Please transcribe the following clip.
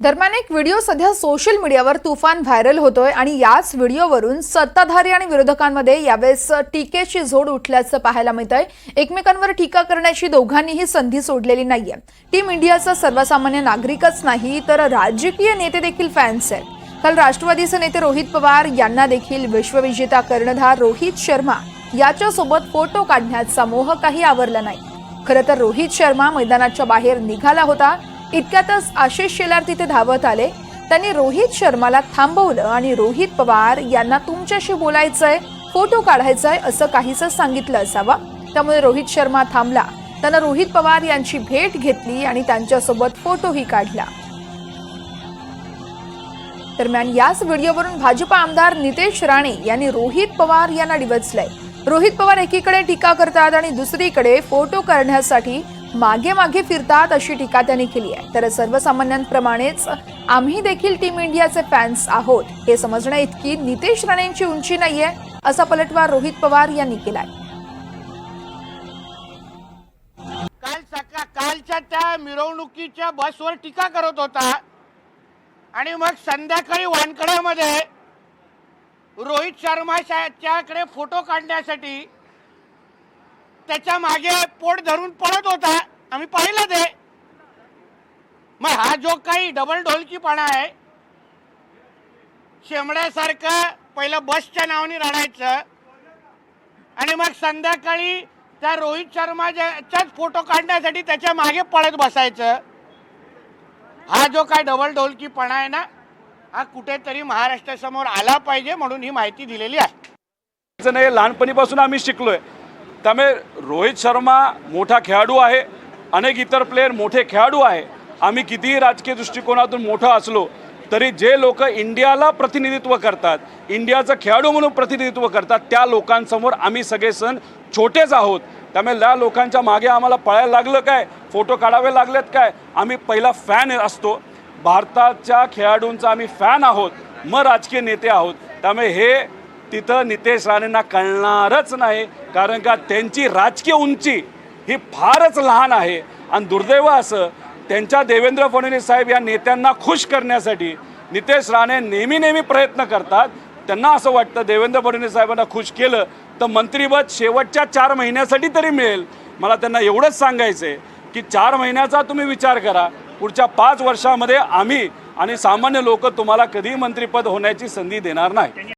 दरम्यान एक व्हिडिओ सध्या सोशल मीडियावर तुफान व्हायरल होतोय आणि याच व्हिडिओवरून सत्ताधारी आणि विरोधकांमध्ये यावेळेस टीकेची झोड उठल्याचं पाहायला मिळतंय. एकमेकांवर टीका करण्याची दोघांनीही संधी सोडलेली नाहीये. टीम इंडियाचा सर्वसामान्य नागरिकच नाही तर राजकीय नेते देखील फॅन्स आहेत. काल राष्ट्रवादीचे नेते रोहित पवार यांना देखील विश्वविजेता कर्णधार रोहित शर्मा याच्यासोबत फोटो काढण्याचा मोह काही आवरला नाही. खरं तर रोहित शर्मा मैदानाच्या बाहेर निघाला होता. इतक्यातच आशिष शेलार तिथे धावत आले. त्यांनी रोहित शर्माला थांबवलं आणि रोहित पवार यांना तुमच्याशी बोलायचंय फोटो काढायचाय असं काहीसं सांगितलं असावं. त्यामुळे रोहित शर्मा थांबला. त्यानं रोहित पवार यांची भेट घेतली आणि त्यांच्यासोबत फोटोही काढला. दरम्यान याच व्हिडिओवरून भाजपा आमदार नितेश राणे यांनी रोहित पवार यांना डिवचलंय. रोहित पवार एकीकडे टीका करतात आणि दुसरीकडे फोटो करण्यासाठी मागे मागे फिरतात अशी टीका त्यांनी केली आहे. तर सर्वसामान्यांप्रमाणेच आम्ही देखील टीम इंडियाचे फॅन्स आहोत. हे समजण्या इतकी नितेश राणेंची उंची नाहीये असा पलटवार रोहित पवार यांनी केलाय. काल सका कालच्या त्या मिरवणुकीच्या बसवर टीका करत होता. आणि मग संध्याकाळी वानकड्यामध्ये रोहित शर्माच्याकडे फोटो काढण्यासाठी त्याच्यामागे पोट धरून पळत होता. आम्ही पाहिलं ते. मग हा जो काही डबल ढोलकीपणा आहे शेमड्यासारखं पहिलं बसच्या नावाने रडायचं. आणि मग संध्याकाळी त्या रोहित शर्माच्याच फोटो काढण्यासाठी त्याच्यामागे पळत बसायचं. हा जो काय डबल ढोलकीपणा आहे ना हा कुठेतरी महाराष्ट्रासमोर आला पाहिजे म्हणून ही माहिती दिलेली आहे. नाही लहानपणीपासून आम्ही शिकलोय. त्यामुळे रोहित शर्मा मोठा खेळाडू आहे अनेक इतर प्लेयर मोठे खेळाडू आहे आम्ही कितीही राजकीय दृष्टिकोनातून मोठं असलो तरी जे लोक इंडियाला प्रतिनिधित्व करतात इंडियाचं खेळाडू म्हणून प्रतिनिधित्व करतात त्या लोकांसमोर आम्ही सगळे सण छोटेच आहोत त्यामुळे त्या लोकांच्या मागे आम्हाला पळायला लागलं काय फोटो काढावे लागलेत काय आम्ही पहिला फॅन असतो भारताच्या खेळाडूंचा आम्ही फॅन आहोत मग राजकीय नेते आहोत त्यामुळे हे तिथं नितेश राणेंना कळणारच नाही कारण का त्यांची राजकीय उंची ही फारच लहान आहे. आणि दुर्दैव असं त्यांच्या देवेंद्र फडणवीस साहेब या नेत्यांना खुश करण्यासाठी नितेश राणे नेहमी नेहमी प्रयत्न करतात. त्यांना असं वाटतं देवेंद्र फडणवीस साहेबांना खुश केलं तर मंत्रिपद शेवटच्या चार महिन्यासाठी तरी मिळेल. मला त्यांना एवढंच सांगायचं आहे की चार महिन्याचा तुम्ही विचार करा. पुढच्या पाच वर्षामध्ये आम्ही आणि सामान्य लोक तुम्हाला कधीही मंत्रिपद होण्याची संधी देणार नाही.